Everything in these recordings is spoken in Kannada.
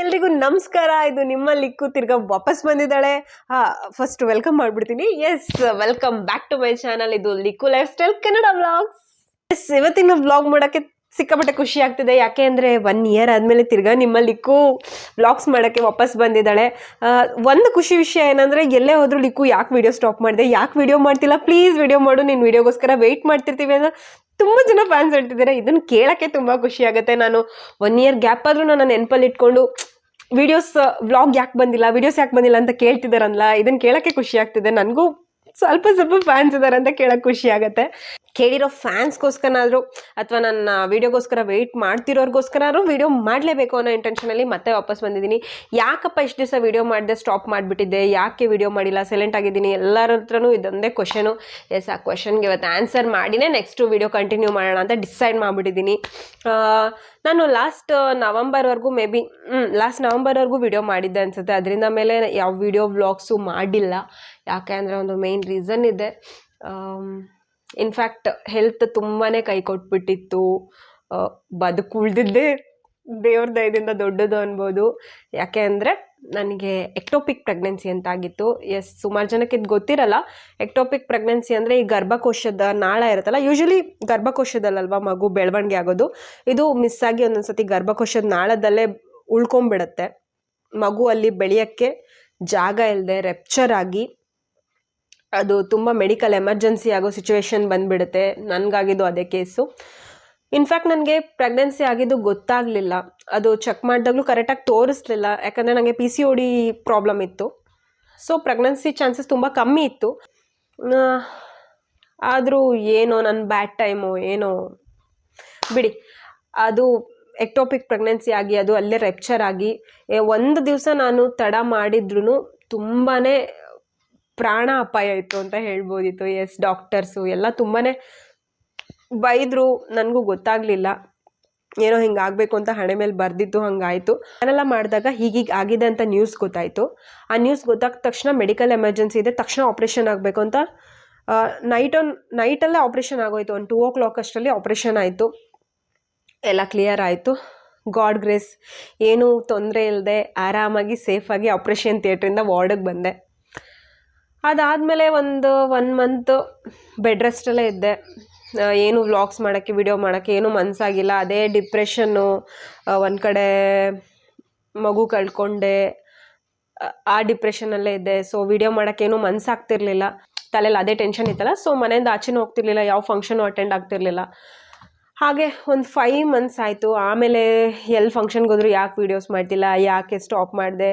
ಎಲ್ರಿಗೂ ನಮಸ್ಕಾರ. ಇದು ನಿಮ್ಮ ಲಿಕ್ಕು ತಿರ್ಗ ವಾಪಸ್ ಬಂದಿದ್ದಾಳೆ. ಫಸ್ಟ್ ವೆಲ್ಕಮ್ ಮಾಡ್ಬಿಡ್ತೀನಿ. Yes welcome back to my channel ಇದು Likku lifestyle Kannada vlogs yes ಇವತ್ತಿನ ವ್ಲಾಗ್ ಮಾಡೋಕ್ಕೆ ಸಿಕ್ಕಾಪಟ್ಟೆ ಖುಷಿ ಆಗ್ತಿದೆ. ಯಾಕೆ ಅಂದರೆ ಒನ್ ಇಯರ್ ಆದಮೇಲೆ ತಿರ್ಗಾ ನಿಮ್ಮಲ್ಲಿಕ್ಕೂ ಲಿಕ್ಕು ವ್ಲಾಗ್ಸ್ ಮಾಡೋಕ್ಕೆ ವಾಪಸ್ ಬಂದಿದ್ದಾಳೆ. ಒಂದು ಖುಷಿ ವಿಷಯ ಏನಂದರೆ ಎಲ್ಲೇ ಹೋದ್ರು ಲಿಕ್ಕು ಯಾಕೆ ವಿಡಿಯೋ ಸ್ಟಾಪ್ ಮಾಡಿದೆ? ಯಾಕೆ ವಿಡಿಯೋ ಮಾಡ್ತಿಲ್ಲ? ಪ್ಲೀಸ್ ವಿಡಿಯೋ ಮಾಡು. ನೀನು ವೀಡಿಯೋಗೋಸ್ಕರ ವೆಯ್ಟ್ ಮಾಡ್ತಿರ್ತೀವಿ ಅಂತ ತುಂಬ ಜನ ಫ್ಯಾನ್ಸ್ ಹೇಳ್ತಿದ್ದಾರೆ ಇದನ್ನು ಕೇಳೋಕ್ಕೆ ತುಂಬ ಖುಷಿ ಆಗುತ್ತೆ. ನಾನು ಒನ್ ಇಯರ್ ಗ್ಯಾಪ್ ಆದರೂ ನಾನು ನೆನಪಲ್ಲಿ ಇಟ್ಕೊಂಡು ವಿಡಿಯೋಸ್ ವ್ಲಾಗ್ ಯಾಕೆ ಬಂದಿಲ್ಲ? ವೀಡಿಯೋಸ್ ಯಾಕೆ ಬಂದಿಲ್ಲ ಅಂತ ಕೇಳ್ತಿದ್ದಾರಲ್ಲ ಇದನ್ನು ಕೇಳೋಕ್ಕೆ ಖುಷಿ ಆಗ್ತಿದೆ. ನನಗೂ ಸ್ವಲ್ಪ ಸ್ವಲ್ಪ ಫ್ಯಾನ್ಸ್ ಇದ್ದಾರೆ ಅಂತ ಕೇಳೋಕ್ಕೆ ಖುಷಿ ಆಗುತ್ತೆ. ಕೇಳಿರೋ ಫ್ಯಾನ್ಸ್ಗೋಸ್ಕರನಾದರೂ ಅಥವಾ ನನ್ನ ವಿಡಿಯೋಗೋಸ್ಕರ ವೆಯ್ಟ್ ಮಾಡ್ತಿರೋರ್ಗೋಸ್ಕರಾದ್ರೂ ವಿಡಿಯೋ ಮಾಡಲೇಬೇಕು ಅನ್ನೋ ಇಂಟೆನ್ಷನಲ್ಲಿ ಮತ್ತೆ ವಾಪಸ್ ಬಂದಿದ್ದೀನಿ. ಯಾಕಪ್ಪ ಇಷ್ಟು ದಿವಸ ವಿಡಿಯೋ ಮಾಡಿದೆ ಸ್ಟಾಪ್ ಮಾಡಿಬಿಟ್ಟಿದ್ದೆ? ಯಾಕೆ ವಿಡಿಯೋ ಮಾಡಿಲ್ಲ? ಸೈಲೆಂಟ್ ಆಗಿದ್ದೀನಿ. ಎಲ್ಲರ ಹತ್ರನೂ ಇದೊಂದೇ ಕ್ವಶನು ಎಸ್ ಆ ಕ್ವಶನ್ಗೆ ಇವತ್ತು ಆನ್ಸರ್ ಮಾಡಿನೇ ನೆಕ್ಸ್ಟು ವಿಡಿಯೋ ಕಂಟಿನ್ಯೂ ಮಾಡೋಣ ಅಂತ ಡಿಸೈಡ್ ಮಾಡಿಬಿಟ್ಟಿದ್ದೀನಿ. ನಾನು ಲಾಸ್ಟ್ ನವಂಬರ್ವರೆಗೂ ಮೇ ಬಿ ಲಾಸ್ಟ್ ನವಂಬರ್ವರೆಗೂ ವಿಡಿಯೋ ಮಾಡಿದ್ದೆ ಅನಿಸುತ್ತೆ. ಅದರಿಂದ ಮೇಲೆ ಯಾವ ವಿಡಿಯೋ ವ್ಲಾಗ್ಸು ಮಾಡಿಲ್ಲ. ಯಾಕೆ ಅಂದರೆ ಒಂದು ಮೇಯ್ನ್ ರೀಸನ್ ಇದೆ. ಇನ್ಫ್ಯಾಕ್ಟ್ ಹೆಲ್ತ್ ತುಂಬಾ ಕೈ ಕೊಟ್ಬಿಟ್ಟಿತ್ತು ಬದುಕು ಉಳಿದಿದ್ದೇ ದೇವ್ರ ದಯದಿಂದ ದೊಡ್ಡದು ಅನ್ಬೋದು. ಯಾಕೆ ಅಂದರೆ ನನಗೆ ಎಕ್ಟೋಪಿಕ್ ಪ್ರೆಗ್ನೆನ್ಸಿ ಅಂತ ಆಗಿತ್ತು ಎಸ್ ಸುಮಾರು ಜನಕ್ಕೆ ಇದು ಗೊತ್ತಿರಲ್ಲ. ಎಕ್ಟೋಪಿಕ್ ಪ್ರೆಗ್ನೆನ್ಸಿ ಅಂದರೆ ಈ ಗರ್ಭಕೋಶದ ನಾಳ ಇರುತ್ತಲ್ಲ ಯೂಶಲಿ ಗರ್ಭಕೋಶದಲ್ಲಲ್ವಾ ಮಗು ಬೆಳವಣಿಗೆ ಆಗೋದು. ಇದು ಮಿಸ್ ಆಗಿ ಒಂದೊಂದು ಸತಿ ಗರ್ಭಕೋಶದ ನಾಳದಲ್ಲೇ ಉಳ್ಕೊಂಬಿಡತ್ತೆ ಮಗು ಅಲ್ಲಿ ಬೆಳೆಯೋಕ್ಕೆ ಜಾಗ ಇಲ್ಲದೆ ರೆಪ್ಚರ್ ಆಗಿ ಅದು ತುಂಬ ಮೆಡಿಕಲ್ ಎಮರ್ಜೆನ್ಸಿ ಆಗೋ ಸಿಚುವೇಶನ್ ಬಂದ್ಬಿಡುತ್ತೆ. ನನಗಾಗಿದ್ದು ಅದೇ ಕೇಸು ಇನ್ಫ್ಯಾಕ್ಟ್ ನನಗೆ ಪ್ರೆಗ್ನೆನ್ಸಿ ಆಗಿದ್ದು ಗೊತ್ತಾಗಲಿಲ್ಲ. ಅದು ಚೆಕ್ ಮಾಡಿದಾಗಲೂ ಕರೆಕ್ಟಾಗಿ ತೋರಿಸ್ಲಿಲ್ಲ. ಯಾಕಂದರೆ ನನಗೆ P C O D problem ಇತ್ತು. ಸೊ ಪ್ರೆಗ್ನೆನ್ಸಿ ಚಾನ್ಸಸ್ ತುಂಬ ಕಮ್ಮಿ ಇತ್ತು. ಆದರೂ ಏನೋ ನನ್ನ ಬ್ಯಾಡ್ ಟೈಮು ಏನೋ. ಬಿಡಿ. ಅದು ಎಕ್ಟೋಪಿಕ್ ಪ್ರೆಗ್ನೆನ್ಸಿ ಆಗಿ, ಅದು ಅಲ್ಲೇ ರೆಪ್ಚರ್ ಆಗಿ ಒಂದು ದಿವಸ ನಾನು ತಡ ಮಾಡಿದ್ರೂ ತುಂಬಾ ಪ್ರಾಣ ಅಪಾಯ ಇತ್ತು ಅಂತ ಹೇಳ್ಬೋದಿತ್ತು. ಎಸ್ ಡಾಕ್ಟರ್ಸು ಎಲ್ಲ ತುಂಬಾ ಬೈದರು. ನನಗೂ ಗೊತ್ತಾಗಲಿಲ್ಲ. ಏನೋ ಹಿಂಗೆ ಆಗಬೇಕು ಅಂತ ಹಣೆ ಮೇಲೆ ಬರೆದಿದ್ದು ಹಂಗಾಯಿತು. ನಾನೆಲ್ಲ ಮಾಡಿದಾಗ ಹೀಗೀಗ ಆಗಿದೆ ಅಂತ ನ್ಯೂಸ್ ಗೊತ್ತಾಯಿತು. ಆ ನ್ಯೂಸ್ ಗೊತ್ತಾದ ತಕ್ಷಣ ಮೆಡಿಕಲ್ ಎಮರ್ಜೆನ್ಸಿ ಇದೆ. ತಕ್ಷಣ ಆಪ್ರೇಷನ್ ಆಗಬೇಕು ಅಂತ ನೈಟ್ ಆನ್ ನೈಟಲ್ಲೇ ಆಪ್ರೇಷನ್ ಆಗೋಯ್ತು. ಒಂದು ಟೂ ಓ ಕ್ಲಾಕ್ ಅಷ್ಟರಲ್ಲಿ ಆಪ್ರೇಷನ್ ಆಯಿತು. ಎಲ್ಲ ಕ್ಲಿಯರ್ ಆಯಿತು. ಗಾಡ್ ಗ್ರೇಸ್ ಏನೂ ತೊಂದರೆ ಇಲ್ಲದೆ ಆರಾಮಾಗಿ ಸೇಫಾಗಿ ಆಪ್ರೇಷನ್ ಥಿಯೇಟ್ರಿಂದ ವಾರ್ಡಿಗೆ ಬಂದೆ. ಅದಾದಮೇಲೆ ಒಂದು ಒನ್ ಮಂತ್ ಬೆಡ್ ರೆಸ್ಟಲ್ಲೇ ಇದ್ದೆ. ಏನು ವ್ಲಾಗ್ಸ್ ಮಾಡೋಕ್ಕೆ ವಿಡಿಯೋ ಮಾಡೋಕ್ಕೆ ಏನೂ ಮನಸ್ಸಾಗಿಲ್ಲ ಅದೇ ಡಿಪ್ರೆಷನ್ನು ಒಂದು ಕಡೆ ಮಗು ಕಳ್ಕೊಂಡೆ. ಆ- ಡಿಪ್ರೆಷನಲ್ಲೇ ಇದ್ದೆ. ಸೊ ವಿಡಿಯೋ ಮಾಡೋಕ್ಕೇನು ಮನಸ್ಸಾಗ್ತಿರ್ಲಿಲ್ಲ ತಲೆಯಲ್ಲಿ ಅದೇ ಟೆನ್ಷನ್ ಇತ್ತಲ್ಲ ಸೊ ಮನೆಯಿಂದ ಆಚೆನೂ ಹೋಗ್ತಿರ್ಲಿಲ್ಲ, ಯಾವ ಫಂಕ್ಷನು ಅಟೆಂಡ್ ಆಗ್ತಿರ್ಲಿಲ್ಲ. ಹಾಗೆ ಒಂದು ಫೈವ್ ಮಂತ್ಸ್ ಆಯಿತು. ಆಮೇಲೆ ಎಲ್ಲಿ ಫಂಕ್ಷನ್ಗೆ ಹೋದ್ರು ಯಾಕೆ ವೀಡಿಯೋಸ್ ಮಾಡ್ತಿಲ್ಲ, ಯಾಕೆ ಸ್ಟಾಪ್ ಮಾಡಿದೆ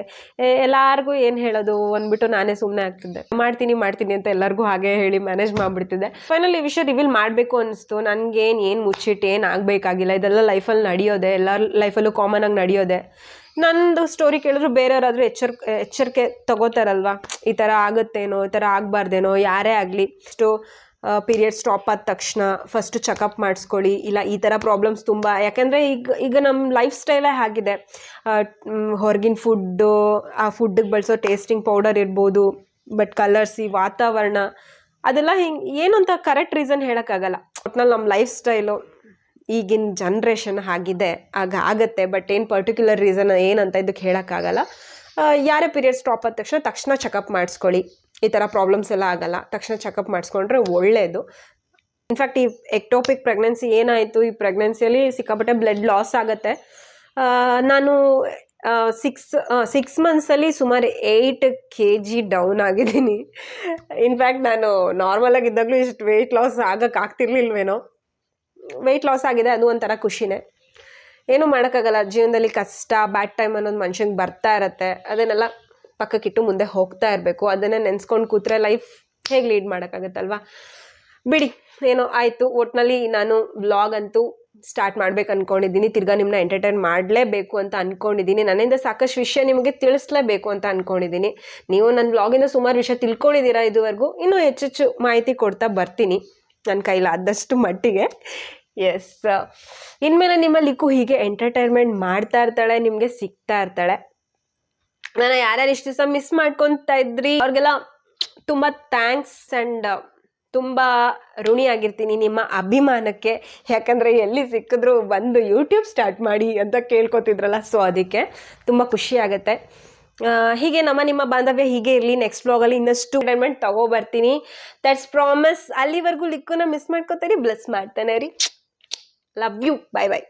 ಎಲ್ಲರಿಗೂ ಏನು ಹೇಳೋದು ಅಂದ್ಬಿಟ್ಟು ನಾನೇ ಸುಮ್ಮನೆ ಆಗ್ತಿದ್ದೆ. ಮಾಡ್ತೀನಿ ಮಾಡ್ತೀನಿ ಅಂತ ಎಲ್ಲರಿಗೂ ಹಾಗೆ ಹೇಳಿ ಮ್ಯಾನೇಜ್ ಮಾಡಿಬಿಡ್ತಿದ್ದೆ. ಫೈನಲ್ ಈ ವಿಷಯ ರಿವೀಲ್ ಮಾಡಬೇಕು ಅನಿಸ್ತು. ನನಗೇನು, ಏನು ಮುಚ್ಚಿಟ್ಟು, ಏನು ಆಗಬೇಕಾಗಿಲ್ಲ. ಇದೆಲ್ಲ ಲೈಫಲ್ಲಿ ನಡೆಯೋದೆ ಎಲ್ಲರ ಲೈಫಲ್ಲೂ ಕಾಮನ್ ಆಗಿ ನಡೆಯೋದೆ. ನಂದು ಸ್ಟೋರಿ ಕೇಳಿದ್ರು ಬೇರೆಯವರಾದರೂ ಎಚ್ಚರ್, ಎಚ್ಚರಿಕೆ ತಗೋತಾರಲ್ವಾ? ಈ ಥರ ಆಗುತ್ತೇನೋ, ಈ ಥರ ಆಗಬಾರ್ದೇನೋ, ಯಾರೇ ಆಗಲಿ. ಅಷ್ಟು ಪೀರಿಯಡ್ ಸ್ಟಾಪ್ ಆದ ತಕ್ಷಣ ಫಸ್ಟ್ ಚೆಕಪ್ ಮಾಡಿಸ್ಕೊಳ್ಳಿ. ಇಲ್ಲ, ಈ ಥರ ಪ್ರಾಬ್ಲಮ್ಸ್ ತುಂಬ. ಯಾಕೆಂದರೆ ಈಗ ಈಗ ನಮ್ಮ ಲೈಫ್ ಸ್ಟೈಲೇ ಆಗಿದೆ ಹೊರಗಿನ ಫುಡ್ಡು ಆ ಫುಡ್ಡಿಗೆ ಬಳಸೋ ಟೇಸ್ಟಿಂಗ್ ಪೌಡರ್ ಇರ್ಬೋದು ಬಟ್ ಕಲರ್ಸ್ ಈ ವಾತಾವರಣ, ಅದೆಲ್ಲ ಹಿಂಗೆ, ಏನು ಅಂತ ಕರೆಕ್ಟ್ ರೀಸನ್ ಹೇಳೋಕ್ಕಾಗಲ್ಲ. ಒಟ್ನಲ್ಲಿ ನಮ್ಮ ಲೈಫ್ ಸ್ಟೈಲು ಈಗಿನ ಜನ್ರೇಷನ್ ಆಗಿದೆ ಆಗ ಆಗತ್ತೆ ಬಟ್ ಏನು ಪರ್ಟಿಕ್ಯುಲರ್ ರೀಸನ್ ಏನಂತ ಇದಕ್ಕೆ ಹೇಳೋಕ್ಕಾಗಲ್ಲ. ಯಾರೇ ಪೀರಿಯಡ್ ಸ್ಟಾಪ್ ಆದ ತಕ್ಷಣ ತಕ್ಷಣ ಚೆಕಪ್ ಮಾಡಿಸ್ಕೊಳ್ಳಿ. ಈ ಥರ ಪ್ರಾಬ್ಲಮ್ಸ್ ಎಲ್ಲ ಆಗಲ್ಲ. ತಕ್ಷಣ ಚೆಕಪ್ ಮಾಡಿಸ್ಕೊಂಡ್ರೆ ಒಳ್ಳೆಯದು ಇನ್ಫ್ಯಾಕ್ಟ್ ಈ ಎಕ್ಟೋಪಿಕ್ ಪ್ರೆಗ್ನೆನ್ಸಿ ಏನಾಯಿತು? ಈ ಪ್ರೆಗ್ನೆನ್ಸಿಯಲ್ಲಿ ಸಿಕ್ಕಾಪಟ್ಟೆ ಬ್ಲಡ್ ಲಾಸ್ ಆಗುತ್ತೆ. ನಾನು ಸಿಕ್ಸ್ ಸಿಕ್ಸ್ ಮಂತ್ಸಲ್ಲಿ ಸುಮಾರು ಏಯ್ಟ್ ಕೆ ಜಿ ಡೌನ್ ಆಗಿದ್ದೀನಿ ಇನ್ಫ್ಯಾಕ್ಟ್ ನಾನು ನಾರ್ಮಲಾಗಿದ್ದಾಗಲೂ ಇಷ್ಟು ವೆಯ್ಟ್ ಲಾಸ್ ಆಗಕ್ಕೆ ಆಗ್ತಿರ್ಲಿಲ್ವೇನೋ? ವೆಯ್ಟ್ ಲಾಸ್ ಆಗಿದೆ. ಅದು ಒಂಥರ ಖುಷಿನೇ. ಏನೂ ಮಾಡೋಕ್ಕಾಗಲ್ಲ. ಜೀವನದಲ್ಲಿ ಕಷ್ಟ ಬ್ಯಾಡ್ ಟೈಮ್ ಅನ್ನೋದು ಮನುಷ್ಯಂಗೆ ಬರ್ತಾ ಇರತ್ತೆ. ಅದನ್ನೆಲ್ಲ ಪಕ್ಕಕ್ಕಿಟ್ಟು ಮುಂದೆ ಹೋಗ್ತಾ ಇರಬೇಕು. ಅದನ್ನೇ ನೆನೆಸ್ಕೊಂಡು ಕೂತ್ರೆ ಲೈಫ್ ಹೇಗೆ ಲೀಡ್ ಮಾಡೋಕ್ಕಾಗತ್ತಲ್ವಾ? ಬಿಡಿ, ಏನೋ ಆಯಿತು. ಒಟ್ನಲ್ಲಿ ನಾನು ವ್ಲಾಗ್ ಅಂತೂ ಸ್ಟಾರ್ಟ್ ಮಾಡ್ಬೇಕು ಅನ್ಕೊಂಡಿದ್ದೀನಿ ತಿರ್ಗಾ ನಿಮ್ಮನ್ನ ಎಂಟರ್ಟೈನ್ ಮಾಡಲೇಬೇಕು ಅಂತ ಅಂದ್ಕೊಂಡಿದ್ದೀನಿ ನನ್ನಿಂದ ಸಾಕಷ್ಟು ವಿಷಯ ನಿಮಗೆ ತಿಳಿಸ್ಲೇಬೇಕು ಅಂತ ಅಂದ್ಕೊಂಡಿದ್ದೀನಿ ನೀವು ನನ್ನ ವ್ಲಾಗಿಂದ ಸುಮಾರು ವಿಷಯ ತಿಳ್ಕೊಂಡಿದ್ದೀರಾ ಇದುವರೆಗೂ? ಇನ್ನೂ ಹೆಚ್ಚೆಚ್ಚು ಮಾಹಿತಿ ಕೊಡ್ತಾ ಬರ್ತೀನಿ. ನನ್ನ ಕೈಲಾದಷ್ಟು ಮಟ್ಟಿಗೆ. ಎಸ್ ಇನ್ಮೇಲೆ ನಿಮ್ಮ ಲಿಕ್ಕು ಹೀಗೆ ಎಂಟರ್ಟೈನ್ಮೆಂಟ್ ಮಾಡ್ತಾ ಇರ್ತಾಳೆ, ನಿಮಗೆ ಸಿಗ್ತಾ ಇರ್ತಾಳೆ. ನಾನು ಯಾರ್ಯಾರು ಇಷ್ಟು ದಿವಸ ಮಿಸ್ ಮಾಡ್ಕೊತಾ ಇದ್ರಿ, ಅವ್ರಿಗೆಲ್ಲ ತುಂಬ ಥ್ಯಾಂಕ್ಸ್ ಆ್ಯಂಡ್ ತುಂಬ ಋಣಿಯಾಗಿರ್ತೀನಿ ನಿಮ್ಮ ಅಭಿಮಾನಕ್ಕೆ. ಯಾಕಂದರೆ ಎಲ್ಲಿ ಸಿಕ್ಕಿದ್ರು ಬಂದು ಯೂಟ್ಯೂಬ್ ಸ್ಟಾರ್ಟ್ ಮಾಡಿ ಅಂತ ಕೇಳ್ಕೊತಿದ್ರಲ್ಲ ಸೊ ಅದಕ್ಕೆ ತುಂಬ ಖುಷಿ ಆಗುತ್ತೆ. ಹೀಗೆ ನಮ್ಮ ನಿಮ್ಮ ಬಾಂಧವ್ಯ ಹೀಗೆ ಇರಲಿ ನೆಕ್ಸ್ಟ್ ವ್ಲಾಗಲ್ಲಿ ಇನ್ನಷ್ಟು ಎಂಟರ್ಟೈನ್ಮೆಂಟ್ ತಗೋಬರ್ತೀನಿ. ದಟ್ಸ್ ಪ್ರಾಮಿಸ್ ಅಲ್ಲಿವರೆಗೂ ಲಿಕ್ಕುನ ಮಿಸ್ ಮಾಡ್ಕೋತೀರಿ ಬ್ಲೆಸ್ ಮಾಡ್ತಾನೆ ರೀ. Love you bye bye